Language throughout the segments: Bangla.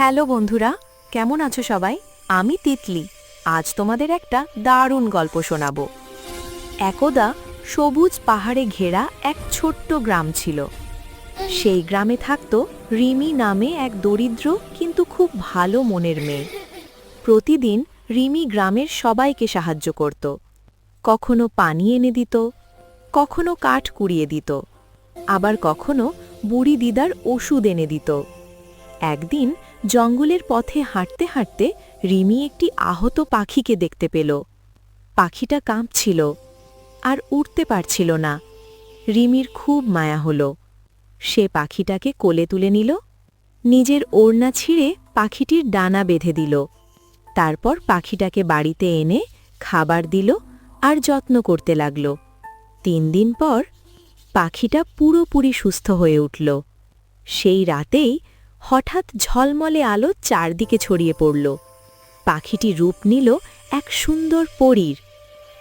হ্যালো বন্ধুরা, কেমন আছো সবাই? আমি তিতলি। আজ তোমাদের একটা দারুণ গল্প শোনাব। একদা সবুজ পাহাড়ে ঘেরা এক ছোট্ট গ্রাম ছিল। সেই গ্রামে থাকত রিমি নামে এক দরিদ্র কিন্তু খুব ভালো মনের মেয়ে। প্রতিদিন রিমি গ্রামের সবাইকে সাহায্য করত। কখনো পানি এনে দিত, কখনো কাঠ কুড়িয়ে দিত, আবার কখনো বুড়ি দিদার ওষুধ এনে দিত। একদিন জঙ্গলের পথে হাঁটতে হাঁটতে রিমি একটি আহত পাখিকে দেখতে পেল। পাখিটা কাঁপছিল আর উঠতে পারছিল না। রিমির খুব মায়া হল। সে পাখিটাকে কোলে তুলে নিল, নিজের ওড়না ছিঁড়ে পাখিটির ডানা বেঁধে দিল। তারপর পাখিটাকে বাড়িতে এনে খাবার দিল আর যত্ন করতে লাগল। তিন দিন পর পাখিটা পুরোপুরি সুস্থ হয়ে উঠল। সেই রাতেই হঠাৎ ঝলমলে আলো চারদিকে ছড়িয়ে পড়ল। পাখিটি রূপ নিল এক সুন্দর পরীর।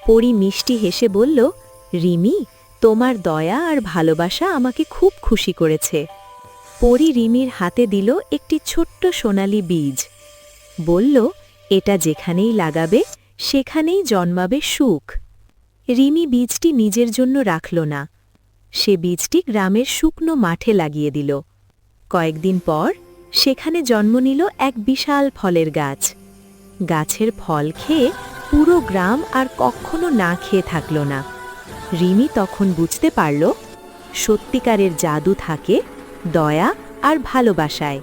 পরী মিষ্টি হেসে বলল, রিমি, তোমার দয়া আর ভালোবাসা আমাকে খুব খুশি করেছে। পরি রিমির হাতে দিল একটি ছোট্ট সোনালি বীজ। বলল, এটা যেখানেই লাগাবে, সেখানেই জন্মাবে সুখ। রিমি বীজটি নিজের জন্য রাখল না। সে বীজটি গ্রামের শুকনো মাঠে লাগিয়ে দিল। কয়েকদিন পর সেখানে জন্ম নিল এক বিশাল ফলের গাছ। গাছের ফল খেয়ে পুরো গ্রাম আর কখনো না খেয়ে থাকল না। রিমি তখন বুঝতে পারল, সত্যিকারের জাদু থাকে দয়া আর ভালোবাসায়।